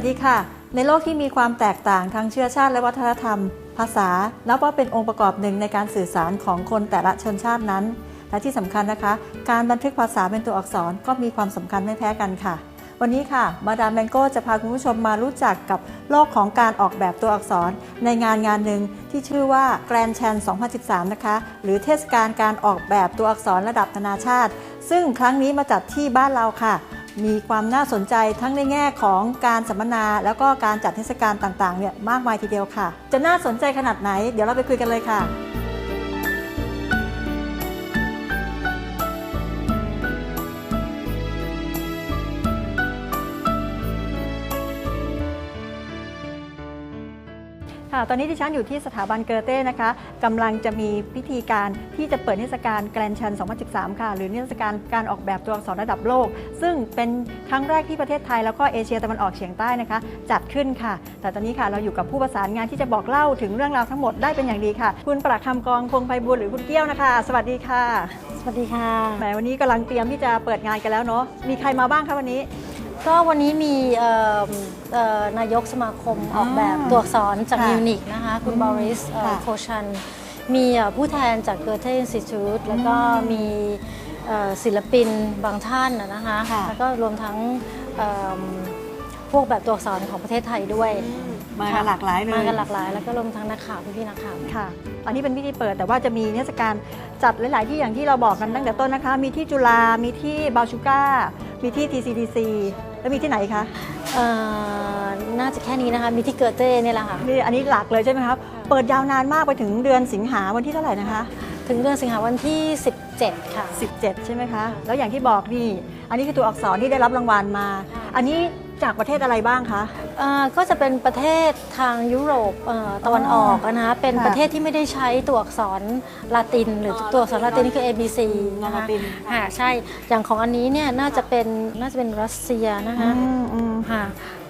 วัสดีค่ะ ในโลกที่มีความแตกต่างทางเชื้อชาติและวัฒนธรรม ภาษานับว่าเป็นองค์ประกอบหนึ่งในการสื่อสารของคนแต่ละชนชาตินั้น และที่สำคัญนะคะ การบันทึกภาษาเป็นตัวอักษรก็มีความสำคัญไม่แพ้กันค่ะ วันนี้ค่ะ มาดามแมงโก้จะพาคุณผู้ชมมารู้จักกับโลกของการออกแบบตัวอักษร ในงานงานหนึ่งที่ชื่อว่า Grand Chan 2013 นะคะ หรือเทศกาลการออกแบบตัวอักษรระดับนานาชาติ ซึ่งครั้งนี้มาจัดที่บ้านเราค่ะ มีความน่าสนใจทั้งในแง่ของการสัมมนา แล้วก็การจัดเทศกาลต่างๆเนี่ยมากมายทีเดียวค่ะ จะน่าสนใจขนาดไหน เดี๋ยวเราไปคุยกันเลยค่ะ ค่ะ ตอนนี้ที่ฉันอยู่ที่สถาบันเกอเต้นะคะกำลังจะมีพิธีการที่จะเปิดนิทรรศการแกรนชัน 2013 ค่ะ หรือนิทรรศการการออกแบบตัวอักษรระดับโลก ซึ่งเป็นครั้งแรกที่ประเทศไทยแล้วก็เอเชียตะวันออกเฉียงใต้นะคะ จัดขึ้นค่ะ แต่ตอนนี้ค่ะเราอยู่กับผู้ประสานงานที่จะบอกเล่าถึงเรื่องราวทั้งหมดได้เป็นอย่างดีค่ะ คุณประหลัดคำกองคงไพบูลย์หรือคุณเกี้ยวนะคะ สวัสดีค่ะ สวัสดีค่ะแหมวันนี้กำลังเตรียมที่จะเปิดงานกันแล้วเนาะ มีใครมาบ้างคะวันนี้ ก็วันนี้มีเอ่อเอ่อนายกสมาคมออกแบบตัวอักษรจากค่ะมิวนิกนะคะ คุณอืมบอริสเอ่อค่ะโคชัน มีเอ่อผู้แทนจากเกอเทอินสติทูตแล้วก็มีเอ่อศิลปินบางท่านนะนะคะค่ะแล้วก็รวมทั้งเอิ่มพวกแบบตัวอักษรของประเทศไทยด้วย มากันหลากหลายเลยมากันหลากหลาย แล้วก็รวมทั้งนักข่าวพี่ๆนักข่าวค่ะ อันนี้เป็นพิธีเปิดแต่ว่าจะมีเทศกาลจัดหลาย ๆ ที่อย่างที่เราบอกกันตั้งแต่ต้นนะคะ มีที่จุฬามีที่บาชูก้า มีที่ TCDC แล้วมีที่ไหนคะเอ่อน่าจะแค่นี้นะคะมีที่เกอเต้เนี่ยแหละค่ะมีอันนี้หลักเลยใช่ไหมครับเปิดยาวนานมากไปถึงเดือนสิงหาวันที่เท่าไหร่นะคะ ถึงเดือนสิงหาวันที่ 17 ค่ะ 17 ใช่ไหมคะ แล้วอย่างที่บอกนี่ อันนี้คือตัวอักษรที่ได้รับรางวัลมาค่ะอันนี้ จากประเทศอะไรบ้างคะเอ่อก็จะเป็นประเทศทางยุโรปเอ่อตะวันออกอะนะคะเป็นค่ะประเทศที่ไม่ได้ใช้ตัวอักษรลาติน หรือตัวอักษรลาตินนี่คือ A B C ลานะคะติน ค่ะใช่อย่างของอันนี้เนี่ยน่าจะเป็นน่าจะเป็นรัสเซียนะคะ อืมอืม ค่ะ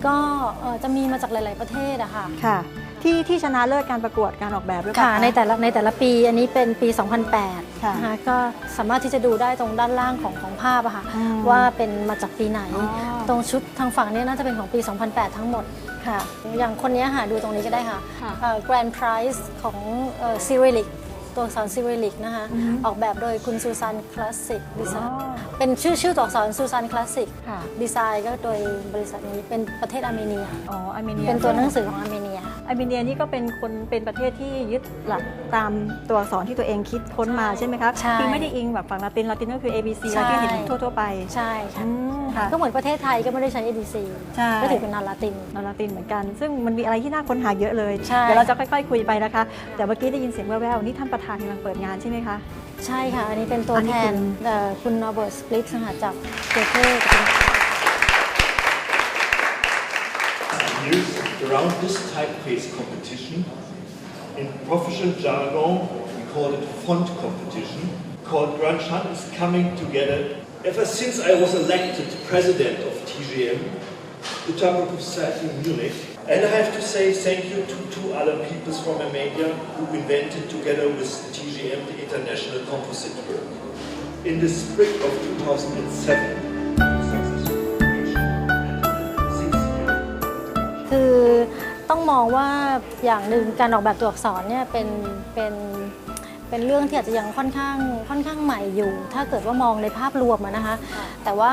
ก็เอ่อจะมีมาจากหลาย ๆ ประเทศอะค่ะ ค่ะ ที่ที่ชนะเลิศการประกวดการออกแบบด้วยค่ะในแต่ละในแต่ละปีอันนี้เป็นปี 2008ค่ะนะคะก็สามารถที่จะดูได้ตรงด้านล่างของของภาพอะค่ะ อืมว่าเป็นมาจากปีไหน อ๋อ ตรงชุดทางฝั่งเนี้น่าจะเป็นของปี 2008 ทั้งหมด ค่ะ อย่างคนนี้ค่ะดูตรงนี้ก็ได้ค่ะค่ะ แกรนด์ไพรส์ของซิริลิก ตัวอักษรซิริลิกนะคะอือฮึออกแบบโดยคุณซูซานคลาสสิกดีไซอ๋อน์เป็นชื่อชื่อตัวอักษรซูซานคลาสสิกค่ะดีไซน์ก็โดยบริษัทนี้เป็นประเทศอาร์เมเนีย อ๋ออาร์เมเนียเป็นตัวหนังสือของอาร์เมเนีย อาร์เมเนียนี่ก็เป็นคนเป็นประเทศที่ยึดหลักตามตัวอักษรที่ตัวเองคิดค้นมาใช่ไหมครับใช่คือไม่ได้อิงแบบฝั่งลาตินลาตินก็คือ A B C ใช่แล้วที่เห็นทั่วๆไป ใช่ค่ะ อืม ค่ะ ก็เหมือนประเทศไทยก็ไม่ได้ใช้ ABC ใช่ ก็ถือเป็นนานลาติน นอลาตินเหมือนกัน ซึ่งมันมีอะไรที่น่าค้นหาเยอะเลย ใช่ เดี๋ยวเราจะค่อย ๆ คุยไปนะคะ แต่เมื่อกี้ได้ยินเสียงแว่วๆนี่ท่านประธานกำลังเปิดงานใช่ไหมคะ ใช่ค่ะ อันนี้เป็นตัวอันนี้แทนคุณเอ่อคุณโรเบิร์ตสปลิตนะคะจากเกเท่เป็น years around this typeface competition. In professional jargon, we call it font competition. Called Grand Chan is coming together. Ever since I was elected president of TGM, the Typography Society in Munich, and I have to say thank you to two other people from Armenia who invented together with TGM the international composite work. In the spring of 2007, successful creation. คือต้องมองว่าอย่างหนึ่งการออกแบบตัวอักษรเนี่ยเป็นเป็น เป็นเรื่องที่อาจจะยังค่อนข้างค่อนข้างใหม่อยู่ ถ้าเกิดว่ามองในภาพรวมอะนะคะ แต่ว่า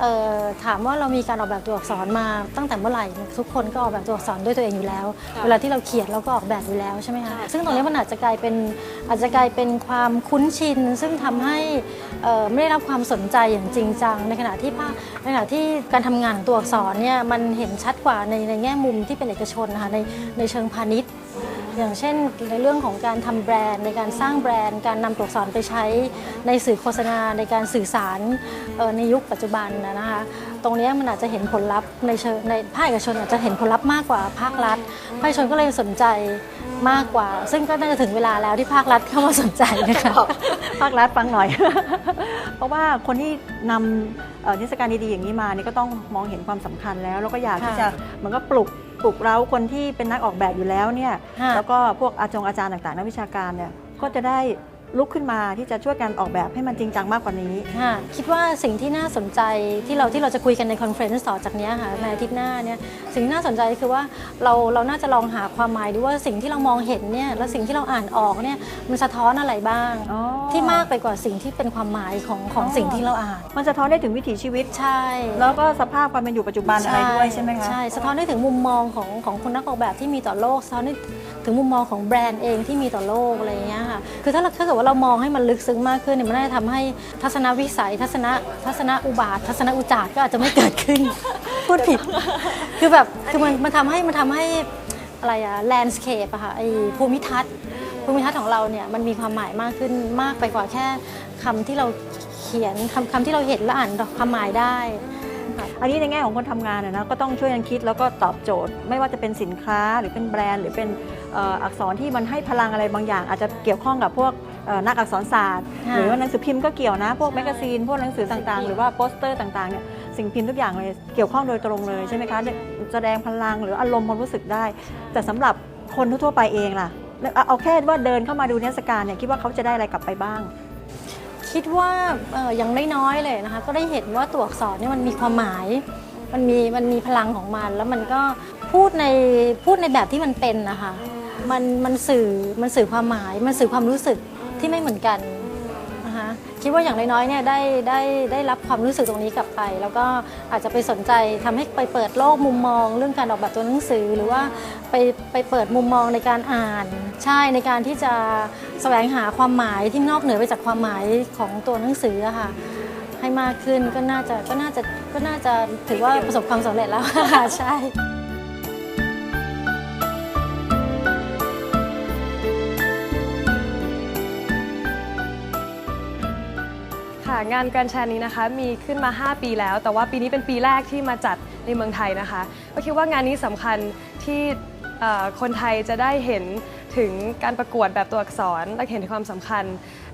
เอ่อถามว่าเรามีการออกแบบตัวอักษรมาตั้งแต่เมื่อไหร่ทุกคนก็ออกแบบตัวอักษรด้วยตัวเองอยู่แล้ว เวลาที่เราเขียนเราก็ออกแบบอยู่แล้วใช่ไหมคะซึ่งตรงนี้มันอาจจะกลายเป็นอาจจะกลายเป็นความคุ้นชิน ซึ่งทำให้เอ่อไม่ได้รับความสนใจอย่างจริงจังในขณะที่ภาคในขณะที่การทำงานของตัวอักษรเนี่ยมันเห็นชัดกว่าในในแง่มุมที่เป็นเอกชนนะคะในในเชิงพาณิชย์ อย่างเช่นในเรื่องของการทำแบรนด์ ในการสร้างแบรนด์ การนำตัวอักษรไปใช้ในสื่อโฆษณาในการสื่อสารเอ่อในยุคปัจจุบันนะนะคะตรงเนี้ยมันอาจจะเห็นผลลัพธ์ในเชิงในภาคเอกชนอาจจะเห็นผลลัพธ์มากกว่าภาครัฐภาคเอกชนก็เลยสนใจมากกว่า ซึ่งก็น่าจะถึงเวลาแล้วที่ภาครัฐเข้ามาสนใจนะคะภาครัฐฟังหน่อย เพราะว่าคนที่นำเอ่อเทศกาลดีๆอย่างนี้มานี่ก็ต้องมองเห็นความสำคัญแล้ว แล้วก็อยากที่ค่ะจะเหมือนก็ปลุก ปลุกเร้าคนที่เป็นนักออกแบบอยู่แล้วเนี่ยค่ะแล้วก็พวกอาจงอาจารย์ต่างๆ นักวิชาการเนี่ยก็จะได้ ลุกขึ้นมาที่จะช่วยกันออกแบบให้มันจริงจังมากกว่านี้ค่ะคิดว่าสิ่งที่น่าสนใจที่เราที่เราจะคุยกันในคอนเฟรนซ์ต่อจากเนี้ยค่ะในอาทิตย์หน้าเนี่ยสิ่งที่น่าสนใจคือว่าเราเราน่าจะลองหาความหมายดูว่าสิ่งที่เรามองเห็นเนี่ยและสิ่งที่เราอ่านออกเนี่ยมันสะท้อนอะไรบ้างอ๋อที่มากไปกว่าสิ่งที่เป็นความหมายของของสิ่งที่เราอ่าน มันจะท้อนได้ถึงวิถีชีวิตใช่ แล้วก็สภาพความเป็นอยู่ปัจจุบันอะไรด้วยใช่ไหมคะใช่สะท้อนได้ถึงมุมมองของของคนนักออกแบบที่มีต่อโลกสะท้อนได้ ถึงมุมมองของแบรนด์เองที่มีต่อโลกอะไรอย่างเงี้ยค่ะคือถ้าเราถ้าเกิดว่าเรามองให้มันลึกซึ้งมากขึ้นเนี่ยมันน่าจะทำให้ทัศนวิสัย ทัศนะทัศนอุบาท ทัศนอุจารก็อาจจะไม่เกิดขึ้น พูดผิด คือแบบคือมันมันทำให้มันทำให้อะไรอะแลนด์สเคปอะค่ะไอภูมิทัศน์ภูมิทัศน์ของเราเนี่ยมันมีความหมายมากขึ้นมากไปกว่าแค่คำที่เราเขียนคำคำที่เราเห็นและอ่านความหมายได้ อันนี้ในแง่ของคนทำงานอะนะก็ต้องช่วยกันคิดแล้วก็ตอบโจทย์ ไม่ว่าจะเป็นสินค้าหรือเป็นแบรนด์ หรือเป็นเอ่ออักษรที่มันให้พลังอะไรบางอย่าง อาจจะเกี่ยวข้องกับพวกเอ่อนักอักษรศาสตร์ค่ะหรือว่าหนังสือพิมพ์ก็เกี่ยวนะ พวกแมกกาซีน พวกหนังสือต่างๆ หรือว่าโปสเตอร์ต่างๆเนี่ยสิ่งพิมพ์ทุกอย่างเลยเกี่ยวข้องโดยตรงเลยใช่ไหมคะเนี่ยแสดงพลังหรืออารมณ์ความรู้สึกได้ แต่สำหรับคนทั่วๆไปเองล่ะเอาเอาแค่ว่าเดินเข้ามาดูนิทรรศการเนี่ยคิดว่าเขาจะได้อะไรกลับไปบ้าง คิดว่าเอ่ออย่างน้อยๆเลยนะคะ ก็ได้เห็นว่าตัวอักษรนี่มันมีความหมาย มันมีมันมีพลังของมัน แล้วมันก็พูดในพูดในแบบที่มันเป็นนะคะ มันมันสื่อมันสื่อความหมาย มันสื่อความรู้สึกที่ไม่เหมือนกัน คิดว่าอย่างน้อยๆเนี่ยได้ได้ได้รับความรู้สึกตรงนี้กลับไป แล้วก็อาจจะไปสนใจทำให้ไปเปิดโลกมุมมอง เรื่องการออกแบบตัวหนังสือหรือว่าไปไปเปิดมุมมองในการอ่านใช่ในการที่จะแสวงหาความหมายที่นอกเหนือไปจากความหมายของตัวหนังสืออะค่ะให้มากขึ้นก็น่าจะก็น่าจะก็น่าจะถือว่าประสบความสำเร็จแล้วค่ะใช่ งานแกรนด์แชร์นี้นะคะ มีขึ้นมา 5 ปีแล้ว แต่ว่าปีนี้เป็นปีแรกที่มาจัดในเมืองไทยนะคะ ก็คิดว่างานนี้สำคัญที่คนไทยจะได้เห็นถึงการประกวดแบบตัวอักษร และเห็นถึงความสำคัญ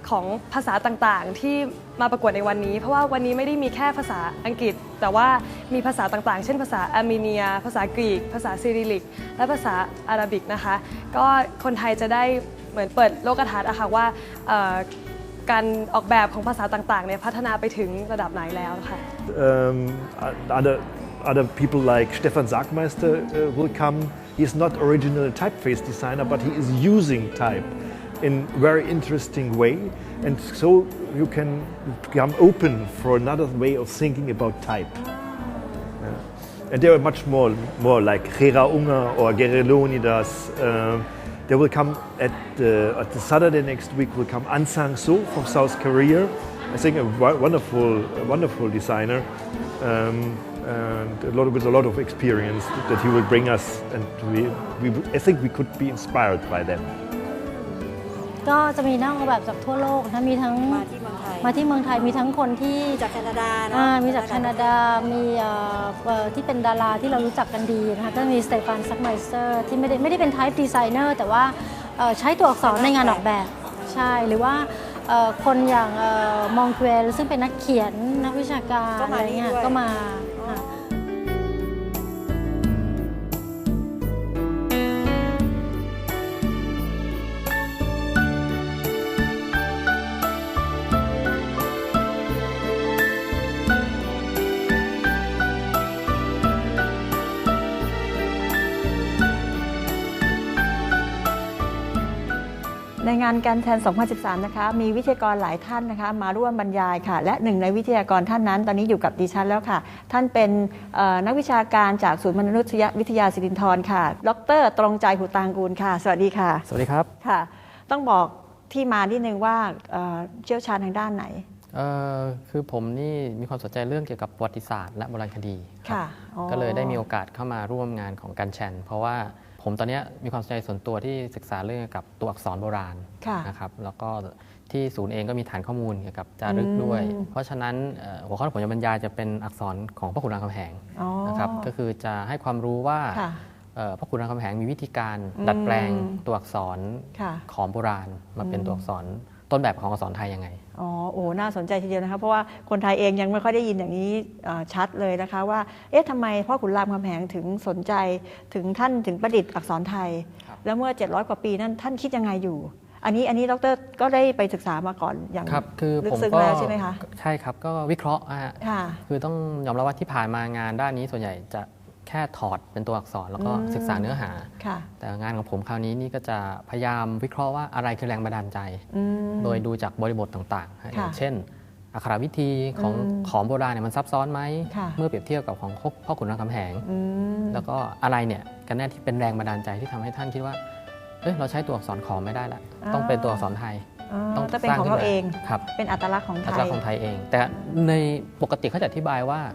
ของภาษาต่างๆ ที่มาประกวดในวันนี้ เพราะว่าวันนี้ไม่ได้มีแค่ภาษาอังกฤษ แต่ว่ามีภาษาต่างๆ เช่นภาษาอาร์เมเนีย ภาษากรีก ภาษาซิริลิก และภาษาอาหรับิกนะคะ ก็คนไทยจะได้เหมือนเปิดโลกทัศน์อะค่ะว่า การออกแบบของภาษาต่างๆเนี่ยพัฒนาไปถึงระดับไหนแล้วค่ะ um, other other people like Stefan Sagmeister uh, will come. He's not original typeface designer, but he is using type in very interesting way, and so you can become open for another way of thinking about type. Yeah. And there are much more, more like Gera Unger or Gerelonidas. Uh, they will come at the, at the Saturday next week. Will come An Sang So from South Korea. I think a wonderful, a wonderful designer, um, and a lot of, with a lot of experience that he will bring us. And we, we, I think we could be inspired by them. ก็จะมีนักออกแบบจากทั่วโลกนะมีทั้งมาที่เมืองไทยมาที่เมืองไทยมีทั้งคนที่จากแคนาดาเนอะอ่ามีจากแคนาดามีเอ่อเอ่อที่เป็นดาราที่เรารู้จักกันดีนะคะก็มีสเตฟานซักไมสเตอร์ที่ไม่ได้ไม่ได้เป็น type designer แต่ว่าเอ่อใช้ตัวอักษรในงานออกแบบใช่หรือว่าเอ่อคนอย่างมองเกวลซึ่งเป็นนักเขียนนักวิชาการก็มาอะไรเงี้ยด้วยก็มา ในงานการแทน 2013 นะคะ มีวิทยากรหลายท่านนะคะ มาร่วมบรรยายค่ะ และหนึ่งในวิทยากรท่านนั้น ตอนนี้อยู่กับดิฉันแล้วค่ะ ท่านเป็นเอ่อนักวิชาการจากศูนย์มนุษยวิทยาสิรินธรค่ะ ดร ตรงใจหูตางกูลค่ะ สวัสดีค่ะ สวัสดีครับ ค่ะ ต้องบอกที่มานิดนึงว่าเอ่อเชี่ยวชาญทางด้านไหนเอ่อคือผมนี่มีความสนใจเรื่องเกี่ยวกับประวัติศาสตร์และโบราณคดีครับค่ะอ๋อก็เลยได้มีโอกาสเข้ามาร่วมงานของกันแชน เพราะว่า ผมตอนเนี้ยมีความสนใจส่วนตัวที่ศึกษาเรื่องเกี่ยวกับตัวอักษรโบราณค่ะนะครับแล้วก็ที่ศูนย์เองก็มีฐานข้อมูลเกี่ยวกับจารึกด้วยอืมเพราะฉะนั้นเอ่อหัวข้อที่ผมจะบรรยายจะเป็นอักษรของพระขุนรามคำแหงอ๋อนะครับก็คือจะให้ความรู้ว่าค่ะเอ่อพระขุนรามคำแหงมีวิธีการอืมดัดแปลงตัวอักษรค่ะของโบราณมาเป็นตัวอักษร ต้นแบบของอักษรไทยยังไง อ๋อ โอ้ น่าสนใจทีเดียวนะคะ เพราะว่าคนไทยเองยังไม่ค่อยได้ยินอย่างนี้เอ่อชัดเลยนะคะว่า เอ๊ะทำไมพ่อขุนรามคำแหงถึงสนใจถึงท่านถึงประดิษฐ์อักษรไทยครับแล้วเมื่อ 700 กว่าปีนั้นท่านคิดยังไงอยู่ อันนี้อันนี้ดรก็ได้ไปศึกษามาก่อนอย่างครับคือลึกผมซึ้งก็แล้วใช่ไหมคะ ใช่ครับ ก็วิเคราะห์อะฮะค่ะคือต้องยอมรับว่าที่ผ่านมางานด้านนี้ส่วนใหญ่จะ แค่ถอดเป็นตัวอักษรแล้วก็อืมศึกษาเนื้อหาค่ะแต่งานของผมคราวนี้นี่ก็จะพยายามวิเคราะห์ว่าอะไรคือแรงบันดาลใจอืมโดยดูจากบริบทต่างๆฮะอค่ะย่างเช่นอักขระวิธีของอืมของโบราณเนี่ยมันซับซ้อนไหมค่ะเมื่อเปรียบเทียบกับของพ่อขุนรามคำแหงอืมแล้วก็อะไรเนี่ยกันแน่ที่เป็นแรงบันดาลใจที่ทำให้ท่านคิดว่าเอ้ยเราใช้ตัวอักษรขอมไม่ได้ละอ่าต้องเป็นตัวอักษรไทยอ๋อต้องจะเป็นของสเราขึ้นมเองครับเป็นอัตลักษณ์ของไทอัยตลักษณ์ของไทยเอง แต่ในปกติเขาจะอธิบายว่าเอ่อ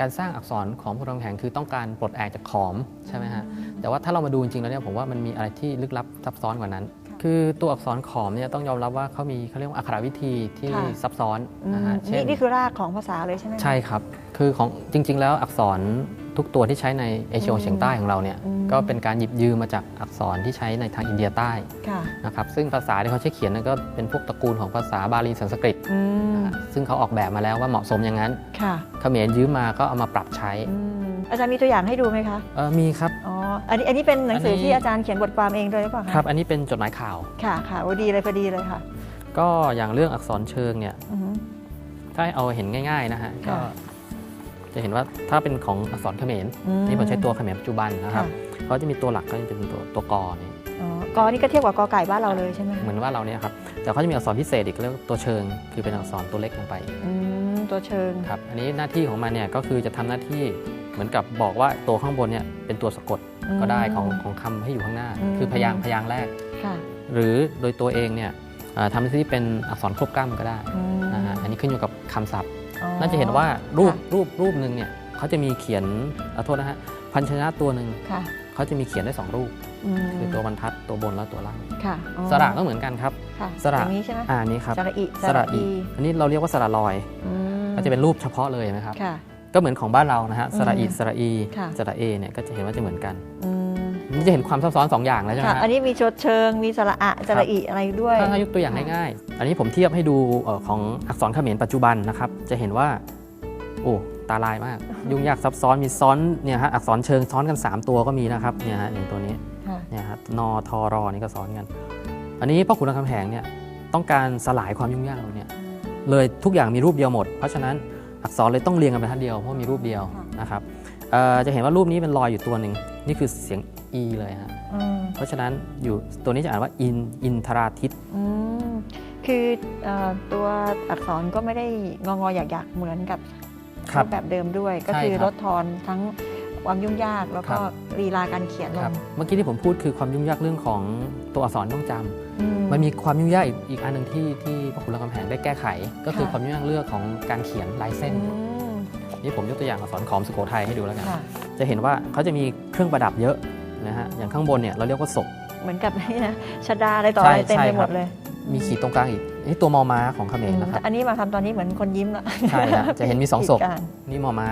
การสร้างอักษรของพระรามคำแหงคือต้องการปลดแอกจากขอมใช่ไหมฮะแต่ว่าถ้าเรามาดูจริงๆแล้วเนี่ยผมว่ามันมีอะไรที่ลึกลับซับซ้อนกว่านั้น คือตัวอักษรขอมเนี่ยต้องยอมรับว่าเขามีเขาเรียกว่าอักขระวิธีที่ค่ะซับซ้อนอืมนะฮะเช่นี่นนี่คือรากของภาษาเลยใช่ไหมคะใช่ครับ คือของจริง ๆ แล้วอักษร ทุกตัวที่ใช้ในเอเชียตะวันออกเฉียงใต้ของเราเนี่ยอืมก็เป็นการหยิบยืมมาจากอักษรที่ใช้ในทางอินเดียใต้ค่ะนะครับซึ่งภาษาที่เขาใช้เขียนนั้นก็เป็นพวกตระกูลของภาษาบาลีสันสกฤตอืมนะฮะซึ่งเขาออกแบบมาแล้วว่าเหมาะสมอย่างนั้นค่ะเขมรยืมมาก็เอามาปรับใช้อืมอาจารย์มีตัวอย่างให้ดูไหมคะเออมีครับ อ๋อ อันนี้อันนี้เป็นหนังสืออนนี้ที่อาจารย์เขียนบทความเองเลยหรือเปล่าะครับ อันนี้เป็นจดหมายข่าว ค่ะ ค่ะโอ้ดีเลยพอดีเลยค่ะ ก็อย่างเรื่องอักษรเชิงเนี่ยอือหือถ้าให้เอาเห็นง่าย ๆนะฮะ ก็ค่ะ จะเห็นว่าถ้าเป็นของอักษรเขมรอืมนี่ผมใช้ตัวเขมรปัจจุบันนะครับค่ะเขาจะมีตัวหลักก็จะเป็นตัวตัวกอเนี่ยอ๋อกอนี่ก็เทียบกับกอไก่บ้านเราเลยใช่ไหมคะเหมือนว่าเราเนี่ยครับแต่เขาจะมีอักษรพิเศษอีกเรียกว่าตัวเชิง คือเป็นอักษรตัวเล็กลงไปอืมตัวเชิงครับอันนี้หน้าที่ของมันเนี่ยก็คือจะทำหน้าที่เหมือนกับบอกว่าตัวข้างบนเนี่ยเป็นตัวสะกดอืมก็ได้ของของคำให้อยู่ข้างหน้าอืมคือพยางค์พยางค์แรกค่ะหรือโดยตัวเองเนี่ยเอ่อทำหน้าที่เป็นอักษรควบกล้ำก็ได้อืมนะฮะอันนี้ขึ้นอยู่กับคำศัพท์อ๋อ น่าจะเห็นว่ารูปค่ะรูปรูปหนึ่งเนี่ยเขาจะมีเขียนขอโทษนะฮะพันชนะตัวหนึ่งค่ะเขาจะมีเขียนได้สองรูปมคือตัวบรรทัดตัวบนและตัวล่างค่ะอ๋อสระก็เหมือนกันครับค่ะสระอย่างนี้ใช่ไหมอ่านี้ครับสระอีสระอีอันนี้เราเรียกว่าสระลอยอืมก็จะเป็นรูปเฉพาะเลยนะครับค่ะก็เหมือนของบ้านเรานะฮะสระอีอืมสระอีค่ะสระเอเนี่ยก็จะเห็นว่าจะเหมือนกันอืม นี่จะเห็นความซับซ้อนสองอย่างแล้วใช่ไหมค่ะฮะอันนี้มีชดเชิง มีสระอะสระอีอะไรด้วยถ้าให้ยกตัวอย่างง่ายๆ อันนี้ผมเทียบให้ดูเอ่อของอักษรเขมรปัจจุบันนะครับ จะเห็นว่า โอ้ตาลายมาก ยุ่งยากซับซ้อนมีซ้อนเนี่ยฮะอักษรเชิงซ้อนกัน 3 ตัวก็มีนะครับเนี่ยฮะอย่างตัวนี้ค่ะเนี่ยครับนอทอรอนี่ก็ซ้อนกัน อันนี้พ่อขุนรามคำแหงเนี่ยต้องการสลายความยุ่งยากตรงเนี้ยเลยทุกอย่างมีรูปเดียวหมด เพราะฉะนั้นอักษรเลยต้องเรียงกันเป็นทัดเดียวเพราะมีรูปเดียวค่ะนะครับเอ่อจะเห็นว่ารูปนี้เป็นรอยอยู่ตัวหนึ่งนี่คือเสียง e เลยฮะอืมเพราะฉะนั้นอยู่ตัวนี้จะอ่านว่าอินอินทราทิตอืมคือเอ่อตัวอักษรก็ไม่ได้งองออยากๆเหมือนกับครับรูปแบบเดิมด้วย ก็ใช่คือครับลดทอนทั้งความยุ่งยากแล้วก็ครับลีลาการเขียนลครับงเมื่อกี้ที่ผมพูดคือความยุ่งยากเรื่องของตัวอักษรต้องจำอืมันมีความยุ่งยากอีกอีกอันหนึ่งที่ที่พ่อขุนรามคำแหงได้แก้ไข ก็คือค่ะความยุ่งยากเรื่องของการเขียนลายเส้นอืมนี่ผมยกตัวอย่างอักษรขอมสุโขทัยให้ดูแล้วกันค่ะจะเห็นว่าเขาจะมีเครื่องประดับเยอะ นะฮะอย่างข้างบนเนี่ยเราเรียกว่าศกเหมือนกับนี่นะชดาอะไรต่อใช่อะไรเต็มใช่ไปหมครัดบเลย มีขีดตรงกลางอีกนี่ตัวมอม้าของเขมรนะครับอันนี้มาทำตอนนี้เหมือนคนยิ้มละใช่ฮะจะเห็นมีสองศกขีดกลางนี่มอม้า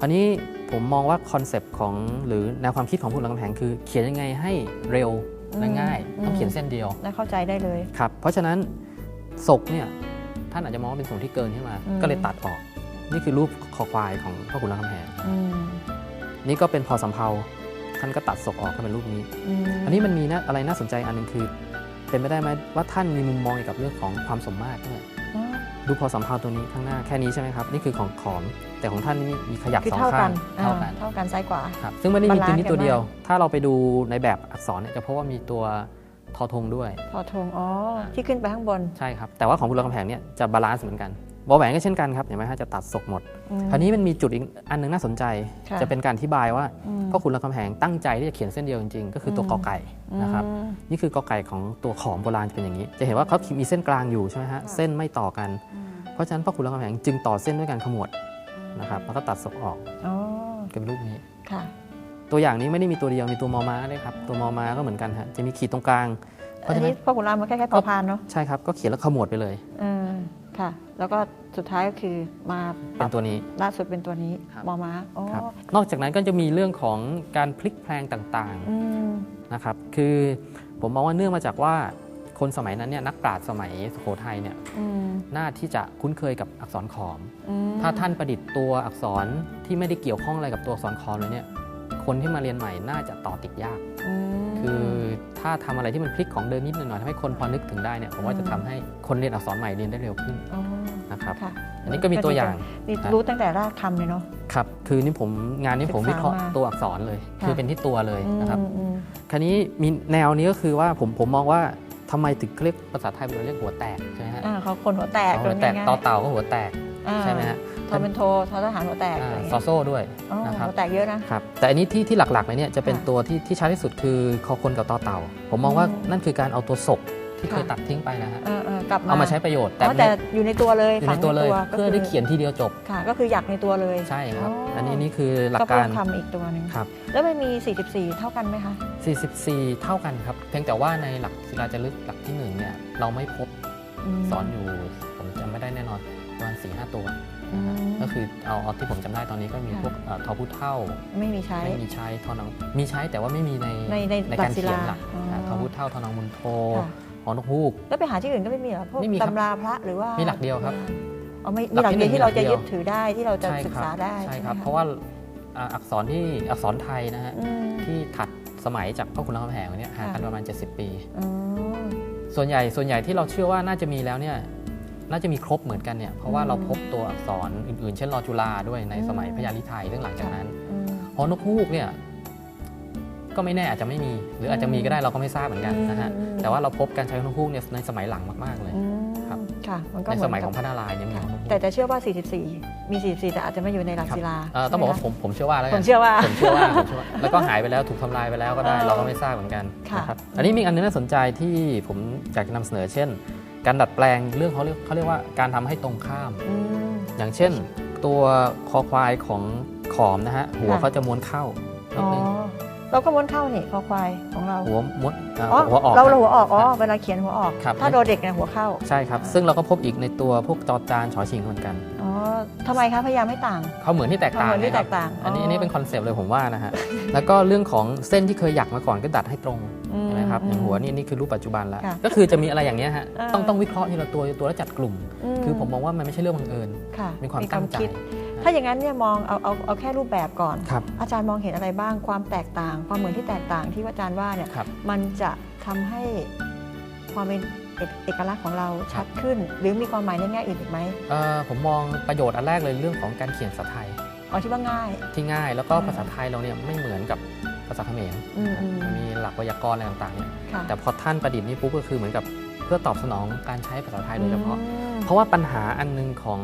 คราวนี้ผมมองว่าคอนเซปต์ของหรือแนวความคิดของผู้หลังกำแพงคือเขียนยังไงให้เร็วและง่ายต้องเขียนเส้นเดียวน่าเข้าใจได้เลยครับเพราะฉะนั้นศกเนี่ยท่านอาจจะมองว่าเป็นส่วนที่เกินขึ้นมาอืมก็เลยตัดออก นี่คือรูปคอควายของพ่อขุนรามคำแหงอืมนี่ก็เป็นพอสำเพา ท่านก็ตัดศกออกก็เป็นรูปนี้มอันนี้มันมีนะอะไรน่าสนใจอันหนึงคือ เป็นไปได้ไหมว่าท่านมีมุมมองเกี่ยวกับเรื่องของความสมมาตรด้วยอ๋อดูพอสำเพาตัวนี้ข้างหน้าแค่นี้ใช่ไหมครับ นี่คือของขอมแต่ของท่านนี่มีขยับคือสองเท่ากัข้านงเท่ากันอ่าเท่ากันซ้ายขวาครับซึ่งไม่ได้มีบาลานซ์ตัวนี้ตัวเดียวกันมากถ้าเราไปดูในแบบอักษรเนี่ยจะพบว่ามีตัวทอทงด้วยพอธงอ๋อที่ขึ้นไปข้างบนใช่ครับแต่ว่าของบุรพาแผงเนี่ยจะบาลานซ์เหมือนกัน วอลแหวนก็เช่นกันครับเห็นไหมฮะจะตัดศกหมดอืมคราวนี้มันมีจุดอีกอันหนึงน่าสนใจค่ะจะเป็นการอธิบายว่าอืมพ่อขุนรามคำแหงตั้งใจที่จะเขียนเส้นเดียวจริงๆ ก็คือตัวอืมกอไก่นะครับอืมนี่คือกอไก่ของตัวขอมโบราณจะเป็นอย่างนี้ จะเห็นว่าเขามีเส้นกลางอยู่ใช่ไหมฮะเส้นไม่ต่อกัน เพราะฉะนั้นพ่อขุนรามคำแหงจึงต่อเส้นด้วยการขมวดนะครับแล้วก็ตัดศกออกอ๋อเป็นรูปนี้ค่ะตัวอย่างนี้ไม่ได้มีตัวเดียวมีตัวมอม้าด้วยครับตัวมอม้าก็เหมือนกันฮะจะมีขีดตรงกลางเพราะอันฉะนั้นี้นพ่อขุนรามมันแค่แค่พอพานเนาะใช่ครับก็เขียนแล้วขมวดไปเลยเออ ค่ะ แล้วก็สุดท้ายก็คือมาปเป็รันบตัวนี้ ล่าสุดเป็นตัวนี้ครับ มอม้าอ๋อครับนอกจากนั้นก็จะมีเรื่องของการพลิกแพลงต่างอืมๆนะครับ คือผมมองว่าเนื่องมาจากว่าคนสมัยนั้นเนี่ยนักปราชญ์สมัยสุโขทัยเนี่ยอืมน่าที่จะคุ้นเคยกับอักษรขอม อืมถ้าท่านประดิษฐ์ตัวอักษรที่ไม่ได้เกี่ยวข้องอะไรกับตัวอักษรคอมเลยเนี่ย คนที่มาเรียนใหม่น่าจะต่อติดยาก อืม คือถ้าทำอะไรที่มันพลิกของเดิมนิดหน่อยทำให้คนพอนึกถึงได้เนี่ยผมว่าจะทำให้คนเรียนอักษรใหม่เรียนได้เร็วขึ้นอ๋อนะครับค่ะอันนี้ก็มีตัวอย่างนี่รู้ตั้งแต่รากคำเลยเนาะครับคือนี่ผมงานนี้ผมศึกษาวิเคราะห์มาตัวอักษรเลยค่ะคือเป็นที่ตัวเลยนะครับอืมอืมคราวนี้มีแนวนี้ก็คือว่าผมผมมองว่าทำไมถึงเรียกภาษาไทยเราเรียกหัวแตกใช่ไหมฮะอ่าเขาคนหัวแตกหัวแตกง่ายๆต่อเต่าก็หัวแตกอ่า ใช่ไหมฮะทอเป็นโททอทหารหัวแตกอะไรอ่าอย่างซอเงี้ยโซ่ด้วยอ๋อนะครับ หัวแตกเยอะนะ ครับแต่อันนี้ที่ที่หลักๆเลยเนี่ยจะเป็นค่ะตัวที่ที่ชัดที่สุดคือคอคนกับต่อเต่า ผมมองว่าอืมนั่นคือการเอาตัวศพที่เคยค่ะ ตัดทิ้งไปนะฮะเออเออกลับมาเอามาใช้ประโยชน์อ๋อแต่อยู่ในตัวเลยอยู่ฝัในงตัวเลยก็เพื่อได้เขียนทีเดียวจบค่ะ ก็คืออยากในตัวเลยใช่ครับอ๋ออัอันนี้นี่คือหลักก็กาเพิ่รมคำอีกตัวหนึงครับ แล้วมันมี 44 เท่ากันไหมคะ 44 เท่ากันครับ เพียงแต่ว่าในหลักศิลาจารึกหลักที่หนึ่งเนี่ยเราไม่พบมสอนอยู่ผมจำไม่ได้แน่นอน ประมาณ4 5ตัวอืนะฮะมก็คือเอาเอาที่ผมจำได้ตอนนี้ก็มีค่ะพวกเอ่อทอพุเท่า ไม่มีใช้ ไม่มีใช้ทอนังมีใช้แต่ว่าไม่มีในในในในการหลักศิลาเขียนหลักอ๋ออ่าทอพุเท่าทอนังมุนโทค่ะ หอนกฮูก แล้วไปหาที่อื่นก็ไม่มีเหรอพวกไม่มีครับตำราพระหรือว่ามีมีหลักเดียวครับอ๋อไม่หลัมีกหลักที่เดียวที่เราหนึ่จะงมีหลักเดียวยึดถือได้ที่เราจะใช่ศึกครับษาได้ใช่ไหมครับคะเพราะว่าอ่าอักษรที่อักษรไทยนะฮะอืมที่ถัดสมัยจากพ่อคุณรามคำแหงเนี่ยห่างกันค่ะประมาณ 70 ปีอ๋อส่วนใหญ่ส่วนใหญ่ที่เราเชื่อว่าน่าจะมีแล้วเนี่ย น่าจะมีครบเหมือนกันเนี่ยเพราะว่าอืมเราพบตัวอักษรอื่นๆ เช่นรอจุฬาด้วยในสมัยอืมพญาลิไทยเรื่องหลังจากนั้นอืมหอนกฮูกเนี่ยก็ไม่แน่อาจจะไม่มี หรืออาจจะมีก็ได้เราก็ไม่ทราบเหมือนกันนะฮะอืมแต่ว่าเราพบการใช้ฮอนกฮูกเนี่ยในสมัยหลังมากๆเลยอืมครับค่ะมันก็ในเหมืสอนมัยกัขบองพระนารายณ์ยังมีค่ะฮอนกฮูกแต่แต่เชื่อว่า 44 มี 44 แต่อาจจะไม่อยู่ในหลักครับศิลาเอ่อต้องบอกว่าใช่ผไหมผมเชื่อว่าแล้วผกันมเชื่อว่าผมเชื่อว่าผมเชื่อว่าแล้วก็หายไปแล้วถูกทำลายไปแล้วก็ได้เออเราก็ไม่ทราบเหมือนกันค่ะนะครับอันนี้มีอันนึงน่าสนใจที่ผมอยากจะนำเสนอเช่น การดัดแปลงเรื่องเขาเรียกเขาเรียกว่าการทำให้ตรงข้ามอืมอย่างเช่น ตัวคอควายของขอมนะฮะหัวค่ะเขาจะม้วนเข้านิอ๋ดอนึงเราก็ม้วนเข้านี่คอควายของเราหัวม้วนอ่าอ๋อหัวออกเราคเราบหัวออกอ๋อครับเวลาเขียนหัวออกครับถ้าโดนเด็กเนี่ยหัวเข้าใช่ครับ ซึ่งเราก็พบอีกในตัวพวกจอจานชอชิงเหมือนกันอ๋อทำไมคะพยายามไม่ต่างเขาเหมือนที่แตกต่างเขาเหมือนที่นะครับแตกต่างอันนี้อ๋ออัอันนี้เป็นคอนเซปต์เลยผมว่านะฮะแล้วก็เรื่องของเส้นที่เคยหยักมาก่อนก็ดัดให้ตรง อืมใช่ไหมครับอย่างหัวอืมนี่นี่คือรูปปัจจุบันแล้วค่ะก็คือจะมีอะไรอย่างเนี้ยฮะเออต้องต้องวิเคราะห์ทีละตัวทีละตัวแล้วจัดกลุ่มมคือผมมองว่ามันไม่ใช่เรื่องบังเอิญค่ะมีความตั้งใจคิดถ้าอย่างนั้นเนี่ยมองเอาเอาเอาแค่รูปแบบก่อนครับอาจารย์มองเห็นอะไรบ้างความแตกต่าง ความเหมือนที่แตกต่างที่อาจารย์ว่าเนี่ยครับมันจะทำให้ความเป็นเอกเอกลักษณ์ของเราครัชับดขึ้น หรือมีความหมายในแง่อื่นอีกไหมเอ่อผมมองประโยชน์อันแรกเลยเรื่องของการเขียนภาษาไทยอ๋อที่ว่าง่ายที่ง่ายแล้วก็อืมภาษาไทยเราเนี่ยไม่เหมือนกับภาษาเขมรอืมอืมมันมีหลักไวยากรณ์อะไรต่างๆเนี่ยค่ะแต่พอท่านประดิษฐ์นี่ปุ๊บก็คือเหมือนกับเพื่อตอบสนองการใช้ภาษาไทยโดยเฉพาะอืมเพราะว่าปัญหาอันหนึงของ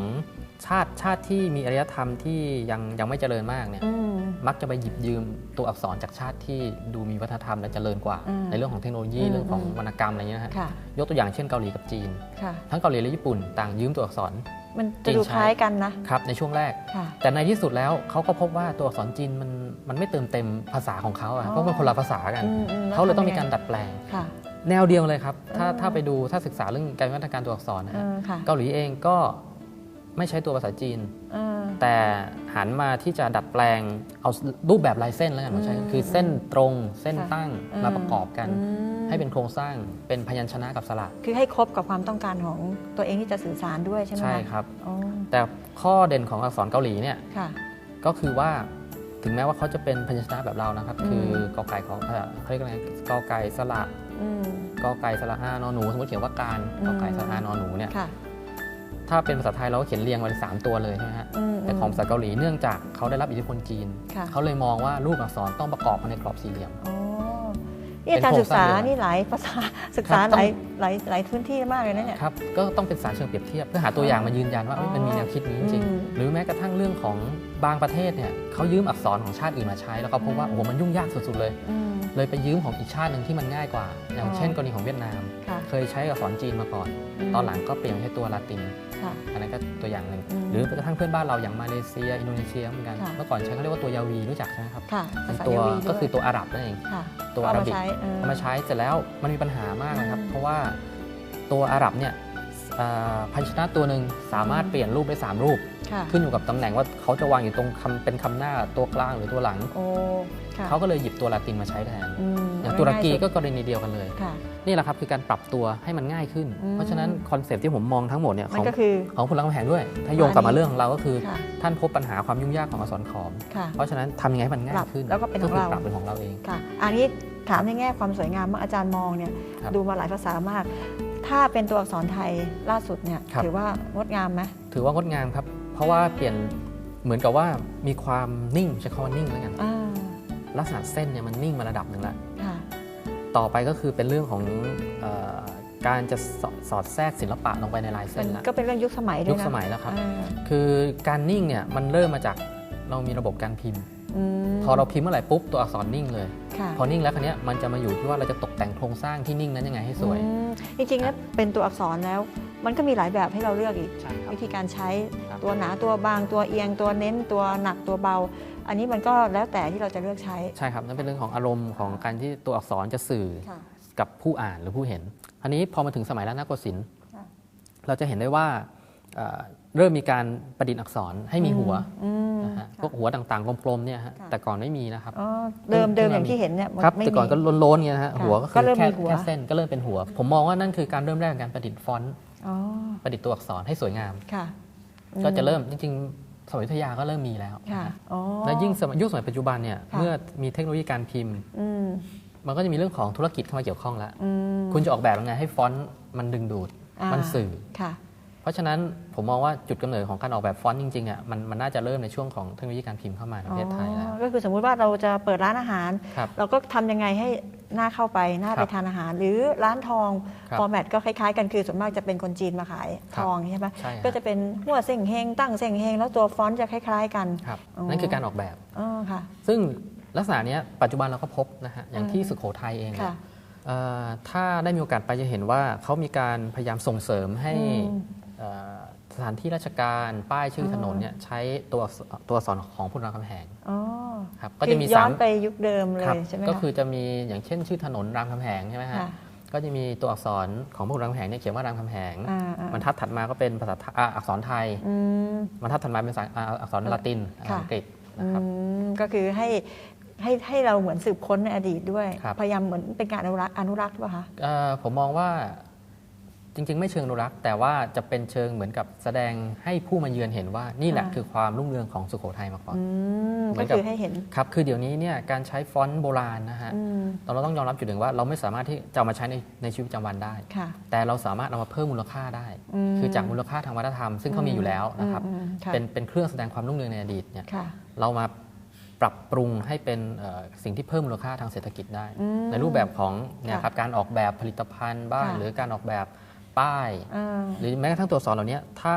ชาติชาติที่มีอารยธรรมที่ยังยังไม่เจริญมากเนี่ยอืมมักจะไปหยิบยืมตัวอักษรจากชาติที่ดูมีวัฒนธรรมและเจริญกว่าอืมในเรื่องของเทคโนโลยีอืมเรื่องของอืมวรรณกรรมอะไรเงี้ยนะฮะค่ะยกตัวอย่างเช่นเกาหลีกับจีนค่ะทั้งเกาหลีและญี่ปุ่นต่างยืมตัวอักษร มันจีจะนดูใช้คล้ายกันนะครับในช่วงแรกค่ะแต่ในที่สุดแล้วเขาก็พบว่าตัวอักษรจีนมันมันไม่เติมเต็มภาษาของเขาอ๋อะอเพราะมันคนละภาษากันอืมอืมแล้วเขาเลยต้องมีทำยังไงการดัดแปลงค่ะแนวเดียวเลยครับ ถ้าเออถ้าไปดูถ้าศึกษาเรื่องการวัฒนาการตัวอักษรนะเอฮะอค่ะเกาหลีเองก็ ไม่ใช้ตัวภาษาจีนเออแต่หันมาที่จะดัดแปลงเอารูปแบบลายเส้นแล้วกันผมใช้อืมคือเส้นตรงเส้นค่ะตั้งอืมมาประกอบกันอืมให้เป็นโครงสร้างเป็นพยัญชนะกับสระคือให้ครบกับความต้องการของตัวเองที่จะสื่อสารด้วยใช่ไหมะใช่ครับอ๋อแต่ข้อเด่นของอักษรเกาหลีเนี่ยค่ะก็คือว่าถึงแม้ว่าเขาจะเป็นพยัญชนะแบบเรานะครับอืมคือกอไก่ของเอ่อเขาเรียกอะไรกอไก่สระอืมกอไก่สระอานอหนู สมมติเขียนว่าการอืมกอไก่สระอานอหนูเนี่ยค่ะ ถ้าเป็นภาษาไทยเราก็เขียนเรียงไว้สามตัวเลยใช่ไหมฮะอืมแต่ของภาษาเกาหลีเนื่องจากเขาได้รับอิทธิพลจีนค่ะเขาเลยมองว่ารูปอักษรต้องประกอบมาในกรอบสี่เหลี่ยมอ๋อนี่อาจารย์เป็นศึกษาโครงสร้างเดียวนี่หลายภาษาศึกษาครับหลายหลายหลายพื้นที่มากเลยนะเนี่ยครับก็ต้องเป็นสารเชิงเปรียบเทียบเพื่อหาตัวอย่างมายืนยันว่าเอ้ยมันมีแนวคิดนี้จริงอืมๆหรือแม้กระทั่งเรื่องของบางประเทศเนี่ยเขายืมอักษรของชาติอื่นมาใช้ แล้วก็พบว่าโอ้โหมันยุ่งยากสุดๆเลยอืมเลยไปยืมของอีกชาติหนึ่งที่มันง่ายกว่า อย่างอ๋อเช่นกรณีของเวียดนามค่ะ เคยใช้อักษรจีนมาก่อนมตอนหลังก็เปลี่ยนใช้ตัวลาตินค่ะอันนั้นก็ตัวอย่างหนึ่งอืมหรือกระทั่งเพื่อนบ้านเราอย่างมาเลเซีย อินโดนีเซียเหมือนกันค่ะเมื่อก่อนใช้เขาเรียกว่าตัวยาวีรู้จักใช่ไหมครับค่ะเป็ภานษาตัวเยาวีด้วยก็คือตัวอาหรับนั่นเองค่ะตัวก็อาเอหรัมาบิกใช้เออเอามาใช้เสร็จแล้วมันมีปัญหามากนะครับอืมเพราะว่าตัวอาหรับเนี่ยเอ่อพันชนะตัวหนึ่งสามารถเปลี่ยนรูปได้ 3 รูปค่ะขึ้นอยู่กับตำแหน่งว่าเขาจะวางอยู่ตรงคำเป็นคำหน้าตัวกลางหรือตัวหลังโอ้ค่ะเขาก็เลยหยิบตัวลาตินมาใช้แทนอืมอย่างตุรกีง่ายๆก็สุดกรณีเดียวกันเลยค่ะ นี่แหละครับคือการปรับตัวให้มันง่ายขึ้นอืมเพราะฉะนั้นคอนเซปต์ที่ผมมองทั้งหมดเนี่ยขมันองก็คือของคุณรามคำแหงด้วย ถ้าโยงกลับมาเรื่องของเราก็คือค่ะท่านพบปัญหาความยุ่งยากของอักษรขอมค่ะเพราะฉะนั้นทำยังไงให้มันง่าปรัยบขึ้นแล้วก็เป็นของคือเราปรับเป็นของเราเองค่ะอันนี้ถามในแง่ความสวยงามมากอาจารย์มองเนี่ยครับดูมาหลายภาษามาก ถ้าเป็นตัวอักษรไทยล่าสุดเนี่ยครับถือว่างดงามไหมถือว่างดงามครับ เพราะว่าเปลี่ยนเหมือนกับว่ามีความนิ่งใช้คำว่านิ่งแล้วกันอ่าลักษณะเส้นเนี่ยมันนิ่งมาระดับหนึ่งแล้วค่ะ ต่อไปก็คือเป็นเรื่องของเออการจะสอสอดแทรกศิลปะลงไปในลายมัเส้นนแล้วก็เป็นเรื่องยุคสมัยด้วยยุนะคสมัยแล้วครับอ่าคือการนิ่งเนี่ยมันเริ่มมาจากเรามีระบบการพิมพ์อืมพอเราพิมพ์เมื่อไหร่ปุ๊บตัวอักษรนิ่งเลยค่ะพอนิ่งแล้วคันนี้ยมันจะมาอยู่ที่ว่าเราจะตกแต่งโครงสร้างที่นิ่งนั้นยังไงให้สวยอืมจริงๆแล้วเป็นตัวอักษรแล้วมันก็มีหลายแบบให้เราเลือกอีกใช่ครับวิธีการใช้ครับตัวหนาตัวบางตัวเอียงตัวเน้นตัวหนักตัวเบา อันนี้มันก็แล้วแต่ที่เราจะเลือกใช้ ใช่ครับนั่นเป็นเรื่องของอารมณ์ของการที่ตัวอักษรจะสื่อค่ะกับผู้อ่านหรือผู้เห็นอันนี้พอมาถึงสมัยรัตนโกสินทร์ค่ะเราจะเห็นได้ว่าเอ่อเริ่มมีการประดิษฐ์อักษรให้มีหัวอืมนะฮะค่ะพวกหัวต่างๆกลมๆเนี่ยฮะค่ะแต่ก่อนไม่มีนะครับ อ๋อเดิมเพิ่งเดิมเพิ่งอย่างที่เห็นเนี่ยมันครับไม่แต่ก่อนมี ก็โล้นๆเงี้ยนะฮะค่ะหัวก็คืก็อเริ่มแค่มีหัว แค่เส้นก็เริ่มเป็นหัว ผมมองว่านั่นคือการเริ่มแรกของการประดิษฐ์ฟอนต์อ๋อประดิษฐ์ตัวอักษรให้สวยงาม ค่ะ ก็จะเริ่มจริงๆ สมัยอยุธยาก็เริ่มมีแล้วค่ะอ๋อและยิ่งสมัยยุคสมัยปัจจุบันเนี่ยค่ะเมื่อมีเทคโนโลยีการพิมพ์อืมมันก็จะมีเรื่องของธุรกิจเข้ามาเกี่ยวข้องแล้วอืมคุณจะออกแบบยังไงให้ฟอนต์มันดึงดูดอ่ามัมันสื่อค่ะเพราะฉะนั้นผมมองว่าจุดกำเนิดของการออกแบบฟอนต์จริงๆอะมันมันน่าจะเริ่มในช่วงของเทคโนโลยีการพิมพ์เข้ามาในประเทศไทยแล้วอ๋อก็คือสมมุติว่าเราจะเปิดร้านอาหารครับเราก็ทำยังไงให้ห น้าเข้าไปหน้าคไปรับทานอาหาร หรือร้านทองครับฟอร์แมตก็คล้ายๆ กันคือส่วนมากจะเป็นคนจีนมาขายคทรับองใช่ไหมใช่ฮะก็จะเป็นหัวเส้งเฮงตั้งเส้งเฮงแล้วตัวฟอนต์จะคล้าย ๆ กันครับอ๋อนั่นคือการออกแบบอ๋อค่ะซึ่งลักษณะเนี้ยปัจจุบันเราก็พบนะฮะอย่างที่อืมสุโขทัยเองเนี่ยค่ะเอ่อถ้าได้มีโอกาสไปจะเห็นว่าเขามีการพยายามส่งเสริมให้อืมเอ่อส ถานที่ราชการป้ายชื่อออถนนเนี่ยใช้ตัวอักษตัวอักษรของพุทธรามคำแหงอ๋อครับก็คืจะอมีย้สาอนมไปยุคเดิมเลครับยใช่ไหมก็คะคือจะมีอย่างเช่น ชื่อถนนรามคำแหงใช่ไหมฮะค่ะก็จะมีตัวอักษรของพระพุทธรามคำแหงเนี่ยเขียนว่ารามคำแหงอ่าอ่าบรรทัดถัดมาก็เป็นภาษาไทยอ่าอักษรไทยอืมบรรทัดถัดมาเป็นภาษาอ่าอักษรละตินค่ะอังกฤษอืนะครับมก็คือให้ให้ให้เราเหมือนสืบค้นในอดีตด้วยครับพยายามเหมือนเป็นการอนุรักษ์อนุรักษ์ป่ะคะเอ่อผมมองว่า จริง ๆ ไม่เชิงอนุรักษ์ แต่ว่าจะเป็นเชิงเหมือนกับแสดงให้ผู้มาเยือนเห็นว่านี่แหละอ่าคือความรุ่งเรืองของสุโขทัยมาก่อนอืมเหมืก็อนกับคือให้เห็นครับคือเดี๋ยวนี้เนี่ยการใช้ฟอนต์โบราณนะฮะอืมเราต้องยอมรับจุดหนึ่งว่าเราไม่สามารถที่จะเอามาใช้ในในชีวิตประจำวันได้ค่ะแต่เราสามารถเอามาเพิ่มมูลค่าได้อืมคือจากมูลค่าทางวัฒนธรรมซึ่งเขามีอยู่แล้วนะครับอืมอืมค่ะเป็นเป็นเครื่องแสดงความรุ่งเรืองในอดีตเนี่ยค่ะเรามาปรับปรุงให้เป็นเอ่อสิ่งที่เพิ่มมูลค่าทางเศรษฐกิจได้อืมในรูปแบบของเนี่ยค่ะครับการออกแบบผลิตภัณฑ์บ้างค่ะหรือการออกแบบ ป้ายอ่าหรือแม้กระทั่งตัวอักษรเหล่านี้ถ้า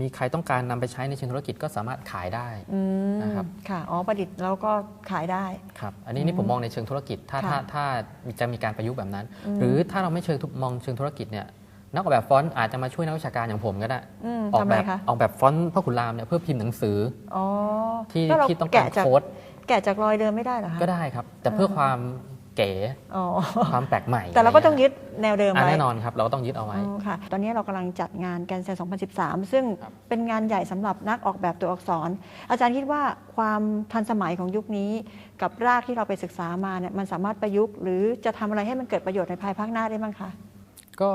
มีใครต้องการนำไปใช้ในเชิงธุรกิจก็สามารถขายได้อืมนะครับค่ะอ๋อประดิษฐ์แล้วก็ขายได้ครับอันนี้นี่ผมมองในเชิงธุรกิจ ถ้าถ้าค่ะถ้าจะมีการประยุกต์แบบนั้นอืมหรือถ้าเราไม่เชิงทุมองเชิงธุรกิจเนี่ยนักออกแบบฟอนต์อาจจะมาช่วยนักวิชาการอย่างผมก็ได้อืมออกทำแบไมบคะออกแบบฟอนต์พ่อขุนรามเนี่ยเพื่อพิมพ์หนังสืออ๋อที่ก็เราที่ต้องการแกะจากโค้ดแกะจากรอยเดิมไม่ได้เหรอคะก็ได้ครับ แต่เพื่อความ เก๋อ๋อความแปลกใหม่ แต่เราก็ต้องะไยึดแนวเดิมอะไว้แน่นอนครับ เราก็ต้องยึดเอาไว้อ๋อค่ะ ตอนนี้เรากำลังจัดงานแกนเซน2013 ซึ่งครับเป็นงานใหญ่สำหรับนักออกแบบตัวอักษร อาจารย์คิดว่าความทันสมัยของยุคนี้ กับรากที่เราไปศึกษามาเนี่ยมันสามารถประยุกต์ หรือจะทำอะไรให้มันเกิดประโยชน์ในภายภาคหน้าได้บ้างคะก็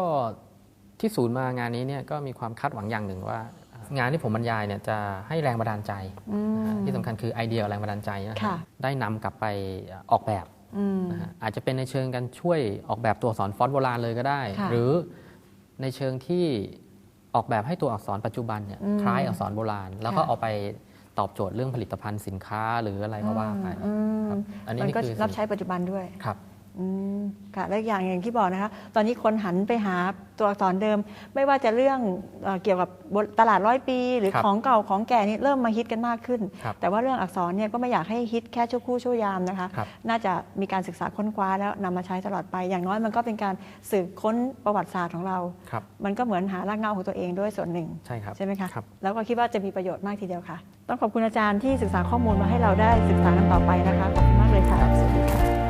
ที่ศูนย์มางานนี้เนี่ยก็มีความคาดหวังอย่างหนึ่งว่า งานที่ผมบรรยายเนี่ยจะให้แรงบันดาลใจอืมนะฮะที่สำคัญคือไอเดียแรงบันดาลใจนะฮะค่ะได้นำกลับไปออกแบบอืม นะฮะอาจจะเป็นในเชิงการช่วยออกแบบตัวอักษรฟอนต์โบราณเลยก็ได้ ค่ะหรือในเชิงที่ออกแบบให้ตัวอักษรปัจจุบันเนี่ยอืมคล้ายอักษรโบราณ แล้วก็ค่ะ เอาไปตอบโจทย์เรื่องผลิตภัณฑ์สินค้าหรืออะไรก็ว่าไปอืมครับอันนี้มันนี่ก็คือรับสิ่งใช้ปัจจุบันด้วย ครับ อืมค่ะและอีกอย่างอย่างที่บอกนะคะ ตอนนี้คนหันไปหาตัวอักษรเดิม ไม่ว่าจะเรื่องเอ่อเกี่ยวกับบนตลาดร้อยปี หรือครับของเก่าของแก่นี่เริ่มมาฮิตกันมากขึ้น ครับแต่ว่าเรื่องอักษรเนี่ยก็ไม่อยากให้ฮิตแค่ชั่วครู่ชั่วยามนะคะ ครับ น่าจะมีการศึกษาค้นคว้าแล้วนำมาใช้ตลอดไป อย่างน้อยมันก็เป็นการสืบค้นประวัติศาสตร์ของเรา ครับ มันก็เหมือนหารากเหง้าของตัวเองด้วยส่วนหนึ่ง ใช่ครับ ใช่ไหมคะ ครับ แล้วก็คิดว่าจะมีประโยชน์มากทีเดียวค่ะ ต้องขอบคุณอาจารย์ที่ศึกษาข้อมูลมาให้เราได้ศึกษากันต่อไปนะคะ ขอบคุณมากเลยค่ะครับสวัสดีครับ